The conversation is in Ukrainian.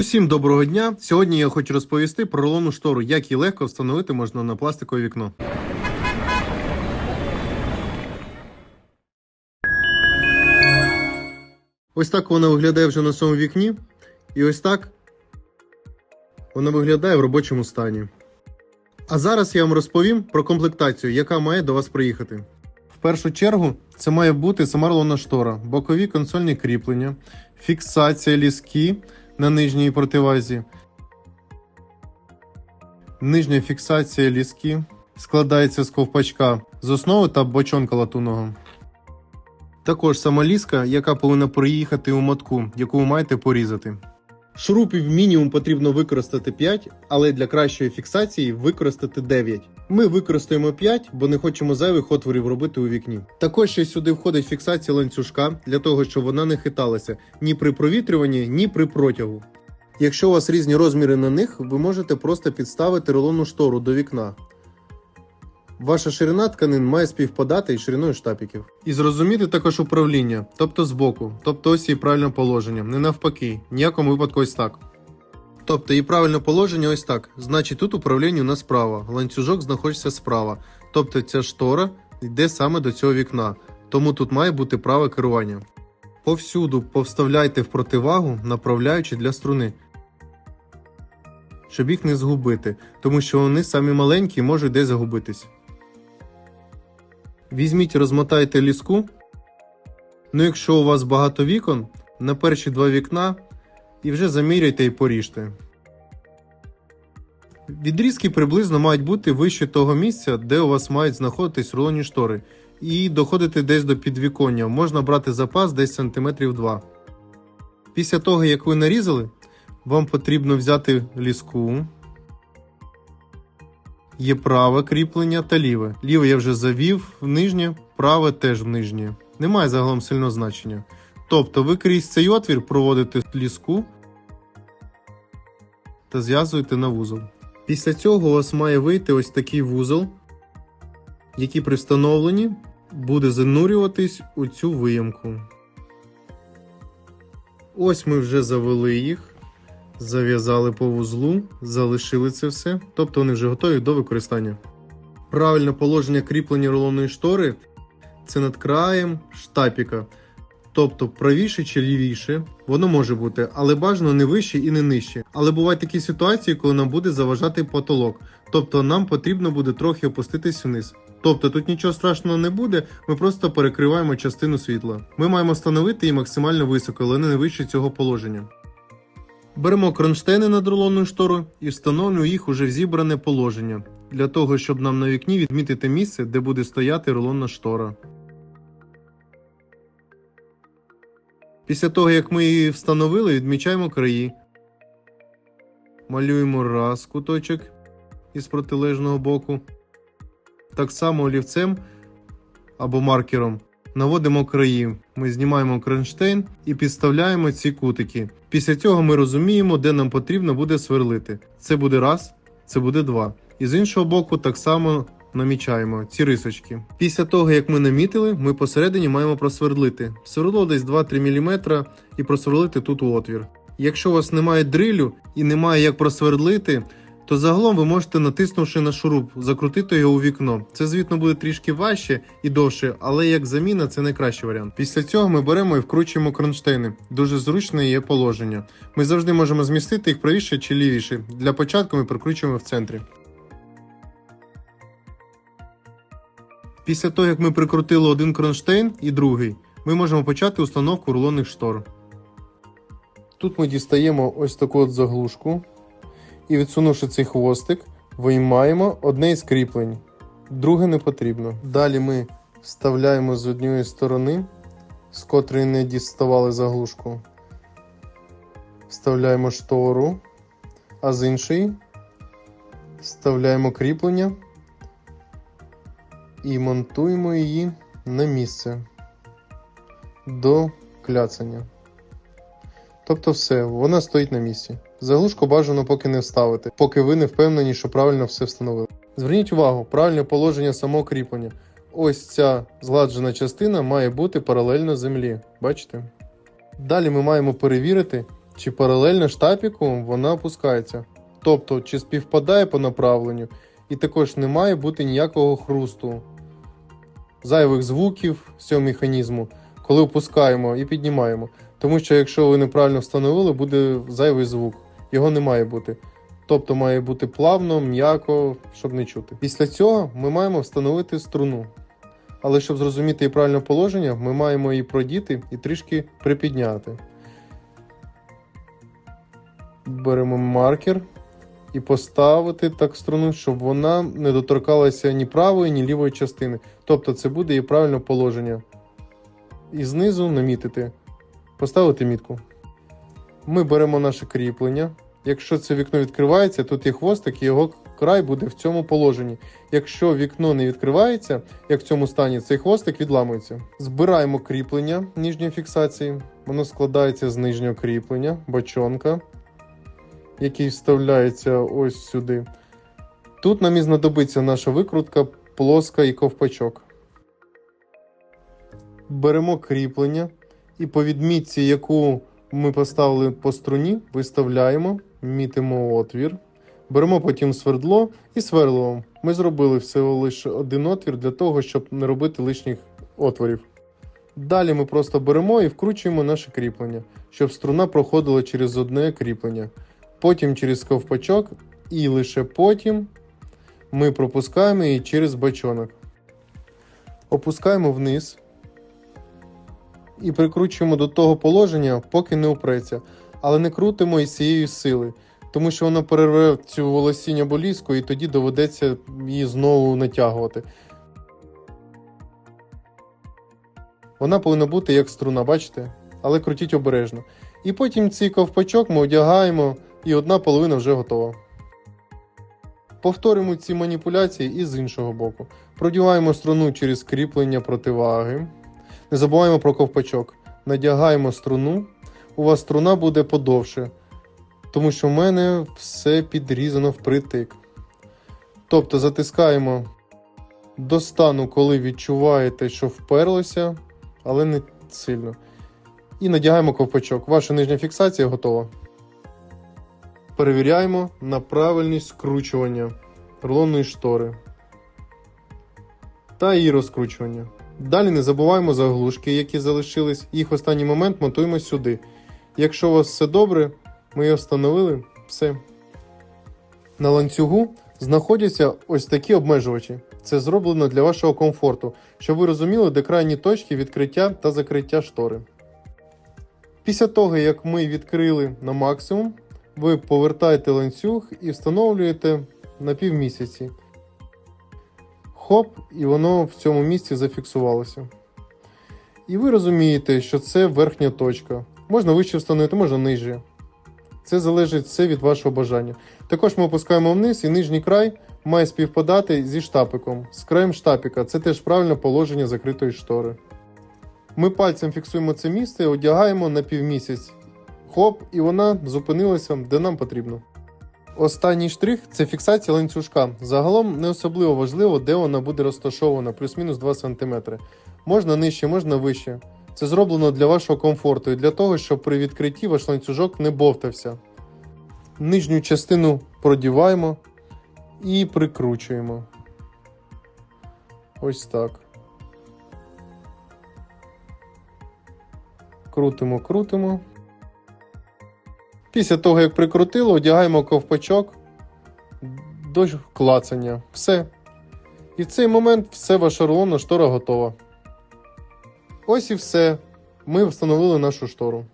Усім доброго дня! Сьогодні я хочу розповісти про рулонну штору, як її легко встановити можна на пластикове вікно. Ось так вона виглядає вже на своєму вікні. І ось так вона виглядає в робочому стані. А зараз я вам розповім про комплектацію, яка має до вас приїхати. В першу чергу це має бути сама рулонна штора, бокові консольні кріплення, фіксація ліски на нижній противазі, нижня фіксація ліски складається з ковпачка з основи та бочонка латунного. Також сама ліска, яка повинна проїхати у мотку, яку ви маєте порізати. Шурупів мінімум потрібно використати 5, але для кращої фіксації використати 9. Ми використаємо 5, бо не хочемо зайвих отворів робити у вікні. Також ще сюди входить фіксація ланцюжка для того, щоб вона не хиталася ні при провітрюванні, ні при протягу. Якщо у вас різні розміри на них, ви можете просто підставити рулонну штору до вікна. Ваша ширина тканин має співпадати із шириною штапіків. І зрозуміти також управління, тобто збоку, тобто ось її правильне положення, не навпаки, ніякому випадку ось так. Тобто її правильне положення ось так. Значить тут управління у нас справа, ланцюжок знаходиться справа. Тобто ця штора йде саме до цього вікна, тому тут має бути праве керування. Повсюду повставляйте в противагу, направляючи для струни, щоб їх не згубити, тому що вони самі маленькі і можуть десь загубитись. Візьміть розмотайте ліску. Ну, якщо у вас багато вікон, на перші два вікна і вже заміряйте і поріжте. Відрізки приблизно мають бути вище того місця, де у вас мають знаходитись рулонні штори, і доходити десь до підвіконня. Можна брати запас десь сантиметрів 2. Після того, як ви нарізали, вам потрібно взяти ліску. Є праве кріплення та ліве. Ліве я вже завів в нижнє, праве теж в нижнє. Немає загалом сильного значення. Тобто ви крізь цей отвір проводите ліску та зв'язуєте на вузол. Після цього у вас має вийти ось такий вузол, який при встановленні буде занурюватись у цю виямку. Ось ми вже завели їх. Зав'язали по вузлу, залишили це все, тобто вони вже готові до використання. Правильне положення кріплення рулонної штори це над краєм штапіка. Тобто правіше чи лівіше, воно може бути, але бажано не вище і не нижче. Але бувають такі ситуації, коли нам буде заважати потолок. Тобто нам потрібно буде трохи опуститись вниз. Тобто тут нічого страшного не буде, ми просто перекриваємо частину світла. Ми маємо встановити її максимально високо, але не вище цього положення. Беремо кронштейни над рулонною шторою і встановлюємо їх уже в зібране положення, для того, щоб нам на вікні відмітити місце, де буде стояти рулонна штора. Після того, як ми її встановили, відмічаємо краї. Малюємо раз куточок із протилежного боку. Так само олівцем або маркером наводимо краї. Ми знімаємо кронштейн і підставляємо ці кутики. Після цього ми розуміємо, де нам потрібно буде сверлити. Це буде раз, це буде два. І з іншого боку, так само намічаємо ці рисочки. Після того, як ми намітили, ми посередині маємо просвердлити. Сверло десь 2-3 мм і просверлити тут у отвір. Якщо у вас немає дрилю і немає як просвердлити, то загалом ви можете, натиснувши на шуруп, закрутити його у вікно. Це, звітно, буде трішки важче і довше, але як заміна це найкращий варіант. Після цього ми беремо і вкручуємо кронштейни. Дуже зручне є положення. Ми завжди можемо змістити їх правіше чи лівіше. Для початку ми прикручуємо в центрі. Після того, як ми прикрутили один кронштейн і другий, ми можемо почати установку рулонних штор. Тут ми дістаємо ось таку от заглушку і відсунувши цей хвостик, виймаємо одне із кріплень, друге не потрібно. Далі ми вставляємо з однієї сторони, з котрої не діставали заглушку, вставляємо штору, а з іншої вставляємо кріплення і монтуємо її на місце до кляцання. Тобто все, вона стоїть на місці. Заглушку бажано поки не вставити, поки ви не впевнені, що правильно все встановили. Зверніть увагу, правильне положення самого кріплення. Ось ця згладжена частина має бути паралельно землі. Бачите? Далі ми маємо перевірити, чи паралельно штапіку, вона опускається. Тобто, чи співпадає по направленню, і також не має бути ніякого хрусту, зайвих звуків цього механізму, коли опускаємо і піднімаємо. Тому що якщо ви неправильно встановили, буде зайвий звук. Його не має бути. Тобто має бути плавно, м'яко, щоб не чути. Після цього ми маємо встановити струну. Але щоб зрозуміти її правильне положення, ми маємо її продіти і трішки припідняти. Беремо маркер і поставити так струну, щоб вона не доторкалася ні правої, ні лівої частини. Тобто це буде її правильне положення. І знизу намітити. Поставити мітку. Ми беремо наше кріплення. Якщо це вікно відкривається, тут є хвостик, і його край буде в цьому положенні. Якщо вікно не відкривається, як в цьому стані, цей хвостик відламується. Збираємо кріплення нижньої фіксації. Воно складається з нижнього кріплення, бочонка, який вставляється ось сюди. Тут нам і знадобиться наша викрутка, плоска і ковпачок. Беремо кріплення і по відмітці, яку ми поставили по струні, виставляємо, мітимо отвір. Беремо потім свердло і сверлимо. Ми зробили всього лише один отвір для того, щоб не робити лишніх отворів. Далі ми просто беремо і вкручуємо наше кріплення, щоб струна проходила через одне кріплення, потім через ковпачок, і лише потім ми пропускаємо її через бачонок. Опускаємо вниз і прикручуємо до того положення, поки не упреться, але не крутимо із цієї сили, тому що воно перерве цю волосіння боліску і тоді доведеться її знову натягувати. Вона повинна бути як струна, бачите? Але крутіть обережно. І потім цей ковпачок ми одягаємо, і одна половина вже готова. Повторимо ці маніпуляції і з іншого боку. Продіваємо струну через кріплення противаги. Не забуваємо про ковпачок. Надягаємо струну. У вас струна буде подовше, тому що в мене все підрізано впритик. Тобто затискаємо до стану, коли відчуваєте, що вперлося, але не сильно. І надягаємо ковпачок. Ваша нижня фіксація готова. Перевіряємо на правильність скручування рулонної штори та її розкручування. Далі не забуваємо заглушки, які залишились, їх в останній момент монтуємо сюди. Якщо у вас все добре, ми його встановили, все. На ланцюгу знаходяться ось такі обмежувачі. Це зроблено для вашого комфорту, щоб ви розуміли, де крайні точки відкриття та закриття штори. Після того, як ми відкрили на максимум, ви повертаєте ланцюг і встановлюєте на півмісяці. Хоп, і воно в цьому місці зафіксувалося. І ви розумієте, що це верхня точка. Можна вище встановити, можна нижче. Це залежить все від вашого бажання. Також ми опускаємо вниз і нижній край має співпадати зі штапиком, з краєм штапіка. Це теж правильне положення закритої штори. Ми пальцем фіксуємо це місце одягаємо на півмісяць. Хоп, і вона зупинилася, де нам потрібно. Останній штрих це фіксація ланцюжка. Загалом не особливо важливо, де вона буде розташована, плюс-мінус 2 см. Можна нижче, можна вище. Це зроблено для вашого комфорту і для того, щоб при відкритті ваш ланцюжок не бовтався. Нижню частину продіваємо і прикручуємо. Ось так. Крутимо, крутимо. Після того, як прикрутили, одягаємо ковпачок до клацання. Все. І в цей момент все ваша рулонна штора готова. Ось і все. Ми встановили нашу штору.